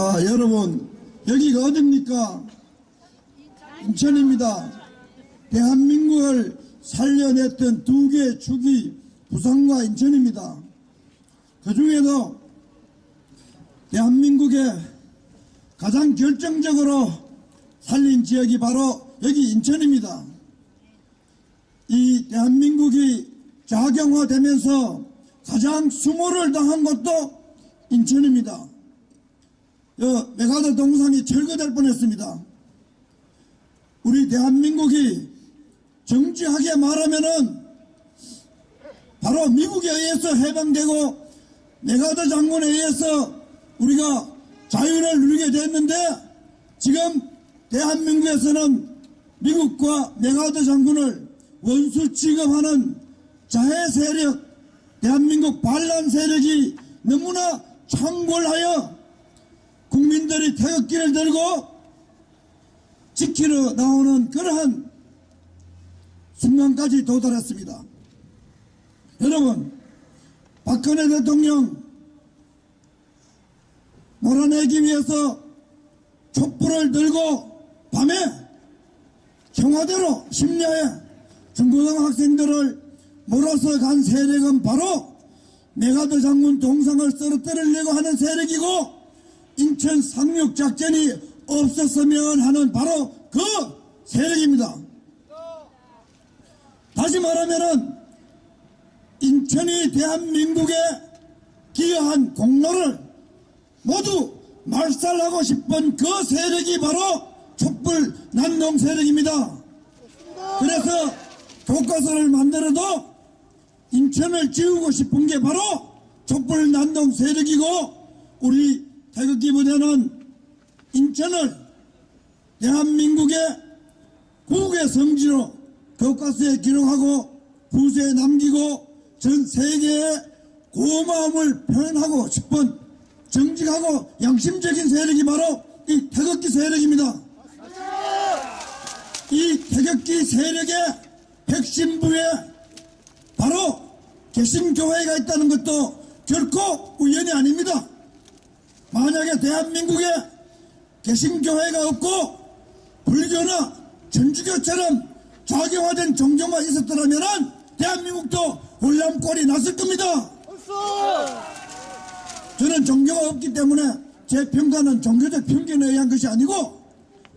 아, 여러분, 여기가 어딥니까? 인천입니다. 대한민국을 살려냈던 두 개의 축이 부산과 인천입니다. 그 중에도 대한민국의 가장 결정적으로 살린 지역이 바로 여기 인천입니다. 이 대한민국이 자경화되면서 가장 수모를 당한 곳도 인천입니다. 여 메가더 동상이 철거될 뻔했습니다. 우리 대한민국이 정치하게 말하면은 바로 미국에 의해서 해방되고 메가더 장군에 의해서 우리가 자유를 누리게 됐는데 지금 대한민국에서는 미국과 메가더 장군을 원수 취급하는 자해 세력, 대한민국 반란 세력이 너무나 창궐하여 국민들이 태극기를 들고 지키러 나오는 그러한 순간까지 도달했습니다. 여러분, 박근혜 대통령 몰아내기 위해서 촛불을 들고 밤에 청와대로 심야에 중고등 학생들을 몰아서 간 세력은 바로 메가더 장군 동상을 쓰러뜨리려고 하는 세력이고 인천 상륙 작전이 없었으면 하는 바로 그 세력입니다. 다시 말하면은 인천이 대한민국에 기여한 공로를 모두 말살하고 싶은 그 세력이 바로 촛불 난동 세력입니다. 그래서 교과서를 만들어도 인천을 지우고 싶은 게 바로 촛불 난동 세력이고 우리 태극기 부대는 인천을 대한민국의 국의 성지로 교과서에 기록하고 후세에 남기고 전 세계에 고마움을 표현하고 싶은 정직하고 양심적인 세력이 바로 이 태극기 세력입니다. 이 태극기 세력의 핵심부에 바로 개신교회가 있다는 것도 결코 우연이 아닙니다. 만약에 대한민국에 개신교회가 없고 불교나 전주교처럼 좌경화된 종교가 있었더라면 대한민국도 혼란꼴이 났을 겁니다. 저는 종교가 없기 때문에 제 평가는 종교적 편견에 의한 것이 아니고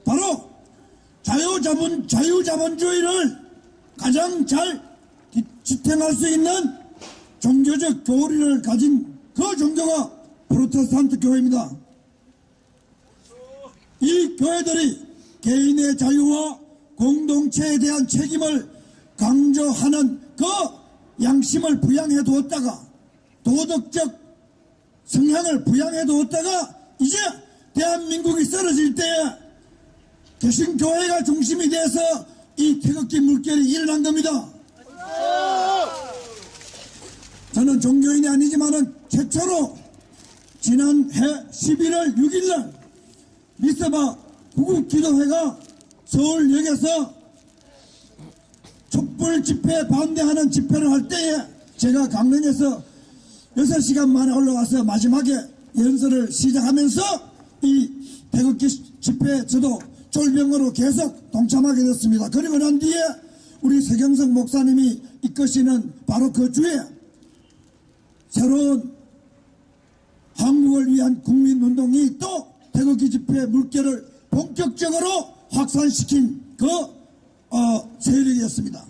바로 자유자본, 자유자본주의를 가장 잘 기- 지탱할 수 있는 종교적 교리를 가진 그 종교가 프로테스탄트 교회입니다. 이 교회들이 개인의 자유와 공동체에 대한 책임을 강조하는 그 양심을 부양해 두었다가 도덕적 성향을 부양해 두었다가 이제 대한민국이 쓰러질 때에 개신교회가 중심이 돼서 이 태극기 물결이 일어난 겁니다. 저는 종교인이 아니지만은 최초로 지난해 11월 6일날 미스바 구국기도회가 서울역에서 촛불 집회 반대하는 집회를 할 때에 제가 강릉에서 6시간 만에 올라가서 마지막에 연설을 시작하면서 이 태극기 집회에 저도 쫄병으로 계속 동참하게 됐습니다. 그리고 난 뒤에 우리 서경석 목사님이 이끄시는 바로 그 주에 새로운 한국을 위한 국민운동이 또 태극기 집회 물결을 본격적으로 확산시킨 그 어, 세력이었습니다.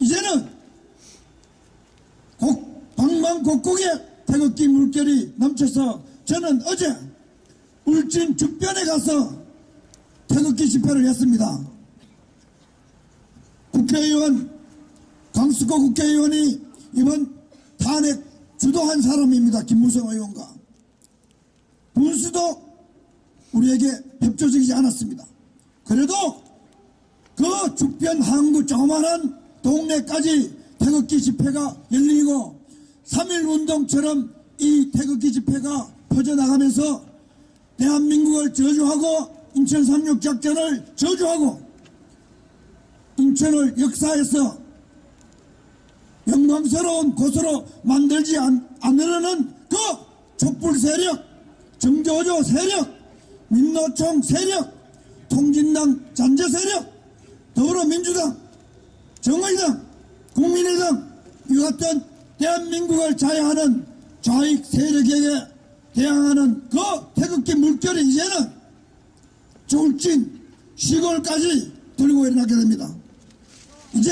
이제는 곡, 방방곡곡에 태극기 물결이 넘쳐서 저는 어제 울진 죽변에 가서 태극기 집회를 했습니다. 국회의원 강수거 국회의원이 이번 탄핵 주도한 사람입니다. 김무성 의원과 분수도 우리에게 협조적이지 않았습니다. 그래도 그 죽변 항구 조그만한 동네까지 태극기 집회가 열리고 3.1 운동처럼 이 태극기 집회가 퍼져나가면서 대한민국을 저주하고 인천 상륙 작전을 저주하고 인천을 역사에서 영광스러운 곳으로 만들지 않, 않으려는 그 촛불 세력, 정조조 세력, 민노총 세력, 통진당 잔재 세력, 더불어민주당, 정의당, 국민의당 이 같은 대한민국을 자해하는 좌익 세력에게 대항하는 그 태극기 물결이 이제는 졸진 시골까지 들고 일어나게 됩니다. 이제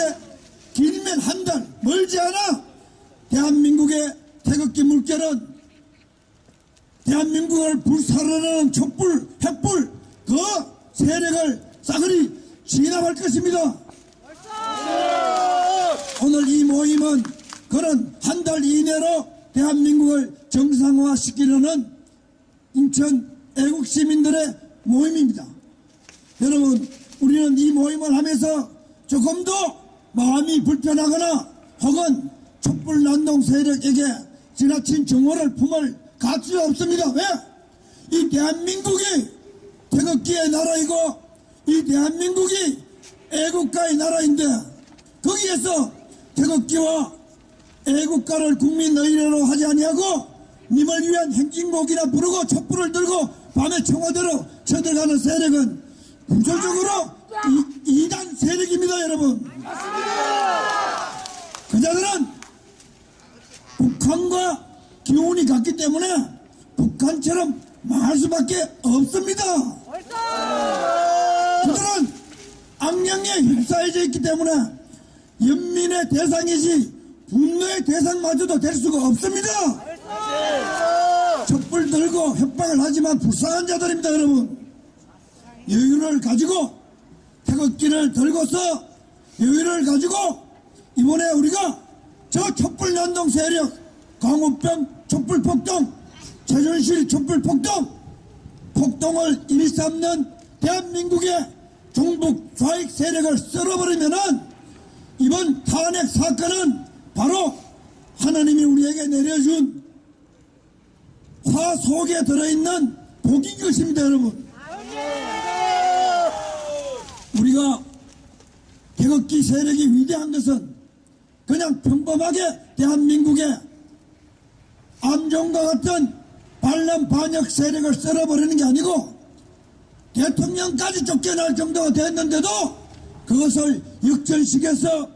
길면 한 달 멀지 않아 대한민국의 태극기 물결은 대한민국을 불살르는 촛불, 횃불 그 세력을 싸그리 진압할 것입니다. 오늘 이 모임은 그런 한 달 이내로 대한민국을 정상화시키려는 인천 애국 시민들의 모임입니다. 여러분, 우리는 이 모임을 하면서 조금 더 마음이 불편하거나 혹은 촛불 난동 세력에게 지나친 정오를 품을 가치가 없습니다. 왜? 이 대한민국이 태극기의 나라이고 이 대한민국이 애국가의 나라인데 거기에서 태극기와 애국가를 국민 의례로 하지 아니하고 님을 위한 행진곡이나 부르고 촛불을 들고 밤에 청와대로 쳐들어가는 세력은 구조적으로 이, 단 세력입니다 여러분 그자들은 북한과 기운이 같기 때문에 북한처럼 망할 수밖에 없습니다 그들은 악령에 휩싸여져 있기 때문에 연민의 대상이지 분노의 대상마저도 될 수가 없습니다. 촛불 들고 협박을 하지만 불쌍한 자들입니다, 여러분. 여유를 가지고 태극기를 들고서 여유를 가지고 이번에 우리가 저 촛불 난동 세력 광우병 촛불 폭동 최준실 촛불 폭동 폭동을 일삼는 대한민국의 종북 좌익 세력을 쓸어버리면은 이번 탄핵 사건은 바로 하나님이 우리에게 내려준 화 속에 들어있는 복인 것입니다, 여러분. 우리가 태극기 세력이 위대한 것은 그냥 평범하게 대한민국의 암종과 같은 반란 반역 세력을 썰어버리는 게 아니고 대통령까지 쫓겨날 정도가 됐는데도 그것을 역전시켜서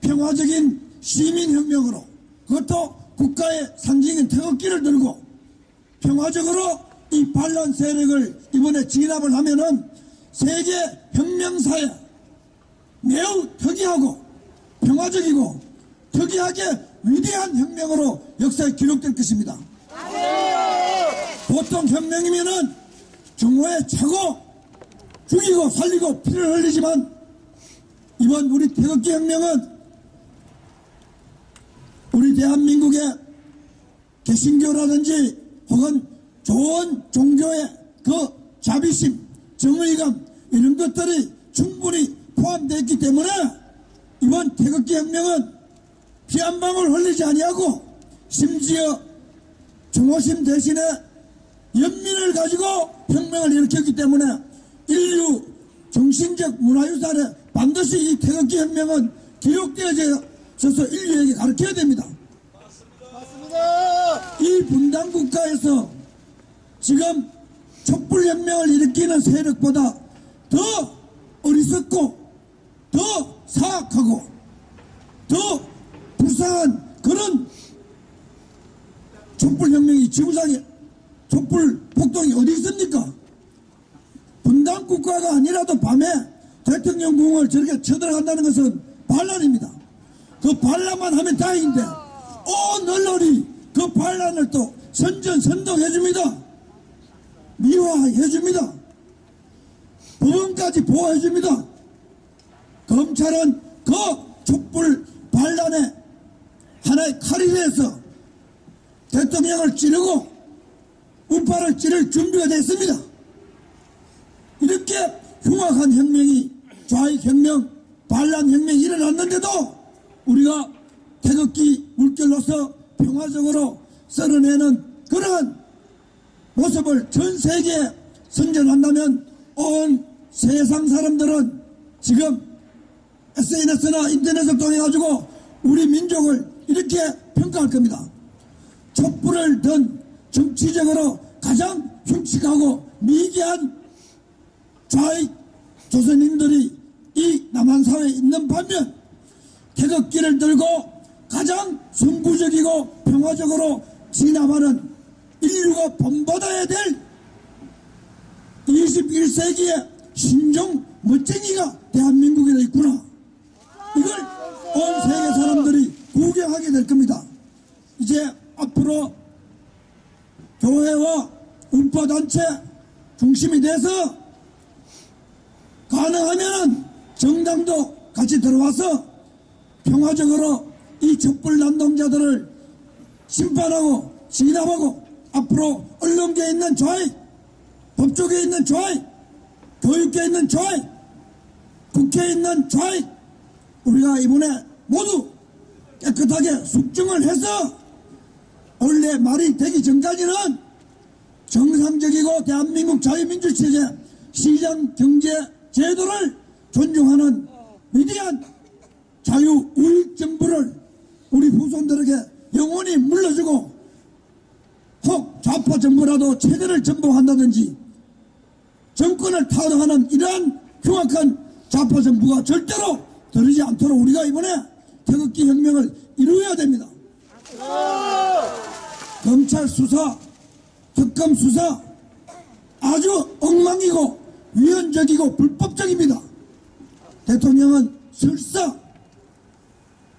평화적인 시민혁명으로 그것도 국가의 상징인 태극기를 들고 평화적으로 이 반란 세력을 이번에 진압을 하면은 세계 혁명사에 매우 특이하고 평화적이고 특이하게 위대한 혁명으로 역사에 기록될 것입니다. 보통 혁명이면은 정오에 차고 죽이고 살리고 피를 흘리지만 이번 우리 태극기 혁명은 우리 대한민국의 개신교라든지 혹은 좋은 종교의 그 자비심, 정의감 이런 것들이 충분히 포함되어 있기 때문에 이번 태극기 혁명은 피 한 방울 흘리지 아니하고 심지어 중호심 대신에 연민을 가지고 혁명을 일으켰기 때문에 인류 정신적 문화유산에 반드시 이 태극기 혁명은 기록되어져서 인류에게 가르쳐야 됩니다. 이 분단 국가에서 지금 촛불 혁명을 일으키는 세력보다 더 어리석고 더 사악하고 더 불쌍한 그런 촛불혁명이 지구상에 촛불 폭동이 어디 있습니까? 분단 국가가 아니라도 밤에 대통령궁을 저렇게 쳐들어간다는 것은 반란입니다. 그 반란만 하면 다행인데 온 언론이 그 반란을 또 선전선동해줍니다. 미화해줍니다. 법원까지 보호해줍니다. 검찰은 그 촛불 반란에 하나의 칼이 돼서 대통령을 찌르고 우파를 찌를 준비가 됐습니다. 이렇게 흉악한 혁명이 좌익 혁명, 반란 혁명이 일어났는데도 우리가 태극기 물결로서 평화적으로 썰어내는 그러한 모습을 전 세계에 선전한다면 온 세상 사람들은 지금 SNS나 인터넷을 통해 가지고 우리 민족을 이렇게 평가할 겁니다. 촛불을 든 정치적으로 가장 흉측하고 미개한 좌익 조선인들이 이 남한 사회에 있는 반면 태극기를 들고 가장 순구적이고 평화적으로 진압하는 인류가 본받아야 될 21세기의 신종 멋쟁이가 대한민국에 있구나. 이걸 온 세계 사람들이 구경하게 될 겁니다. 이제 앞으로 교회와 운파단체 중심이 돼서 가능하면 정당도 같이 들어와서 평화적으로 이 촛불 난동자들을 심판하고 진압하고 앞으로 언론계에 있는 좌익, 법조계에 있는 좌익, 교육계에 있는 좌익, 국회에 있는 좌익, 우리가 이번에 모두 깨끗하게 숙증을 해서 원래 말이 되기 전까지는 정상적이고 대한민국 자유민주 체제 시장 경제 제도를 존중하는 위대한 자유 우익 정부를 우리 후손들에게 영원히 물려주고 혹 좌파 정부라도 체제를 전복한다든지 정권을 타도하는 이러한 흉악한 좌파 정부가 절대로 들이지 않도록 우리가 이번에 태극기 혁명을 이루어야 됩니다. 검찰 수사, 특검 수사 아주 엉망이고 위헌적이고 불법적입니다. 대통령은 설사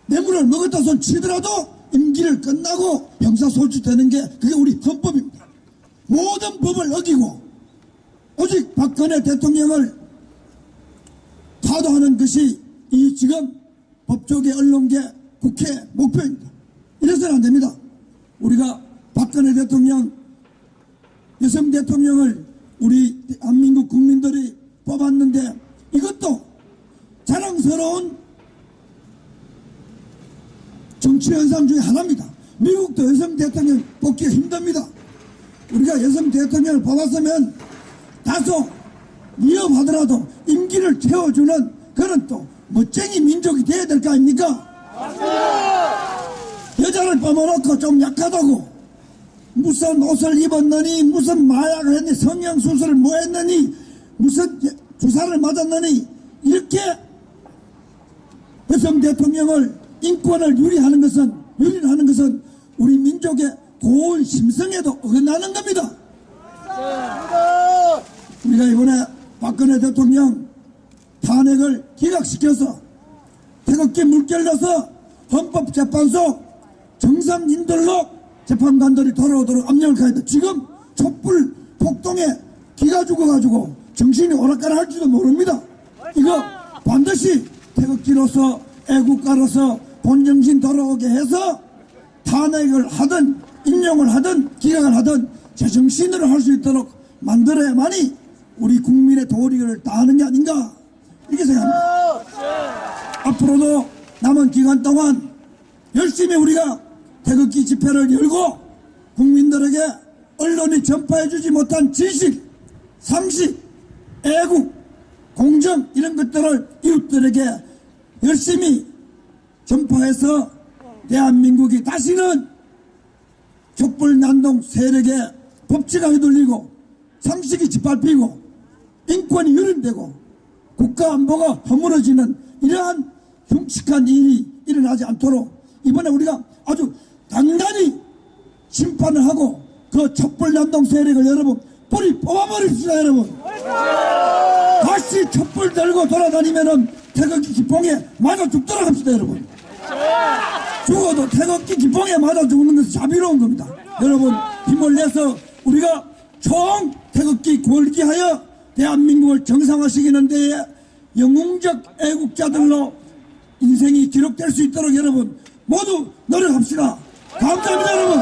뇌물을 먹었다 손 치더라도 임기를 끝나고 형사소추되는 게 그게 우리 헌법입니다. 모든 법을 어기고 오직 박근혜 대통령을 타도하는 것이 이 지금 법조계, 언론계, 국회 목표입니다. 이래서는 안 됩니다. 우리가 박근혜 대통령, 여성 대통령을 우리 대한민국 국민들이 뽑았는데 이것도 자랑스러운 정치 현상 중에 하나입니다. 미국도 여성 대통령 뽑기가 힘듭니다. 우리가 여성 대통령을 뽑았으면 다소 위험하더라도 임기를 채워주는 그런 또 멋쟁이 민족이 돼야 될 거 아닙니까? 여자를 뽑아놓고 좀 약하다고 무슨 옷을 입었느니 무슨 마약을 했니 성형수술을 뭐 했느니 무슨 주사를 맞았느니 이렇게 여성 대통령을 인권을 유리하는 것은 유리하는 것은 우리 민족의 고운 심성에도 어긋나는 겁니다. 우리가 이번에 박근혜 대통령 탄핵을 기각시켜서 태극기 물결려서 헌법재판소 정상인들로 재판관들이 돌아오도록 압력을 가해야 지금 촛불 폭동에 기가 죽어가지고 정신이 오락가락 할지도 모릅니다. 이거 반드시 태극기로서 애국가로서 본정신 돌아오게 해서 탄핵을 하든 인용을 하든 기각을 하든 제정신으로 할 수 있도록 만들어야만이 우리 국민의 도리를 다하는 게 아닌가 이렇게 생각합니다. 앞으로도 남은 기간 동안 열심히 우리가 태극기 집회를 열고 국민들에게 언론이 전파해주지 못한 지식, 상식, 애국, 공정 이런 것들을 이웃들에게 열심히 전파해서 대한민국이 다시는 촛불 난동 세력의 법치가 휘둘리고 상식이 짓밟히고 인권이 유린되고 국가 안보가 허물어지는 이러한 흉측한 일이 일어나지 않도록 이번에 우리가 아주 단단히 심판을 하고 그 촛불 난동 세력을 여러분 뿌리 뽑아버립시다 여러분. 다시 촛불 들고 돌아다니면은 태극기 기봉에 맞아 죽도록 합시다 여러분. 죽어도 태극기 기봉에 맞아 죽는 것은 자비로운 겁니다. 여러분 힘을 내서 우리가 총 태극기 골기하여 대한민국을 정상화시키는 데에 영웅적 애국자들로 인생이 기록될 수 있도록 여러분 모두 노력합시다. 감사합니다 여러분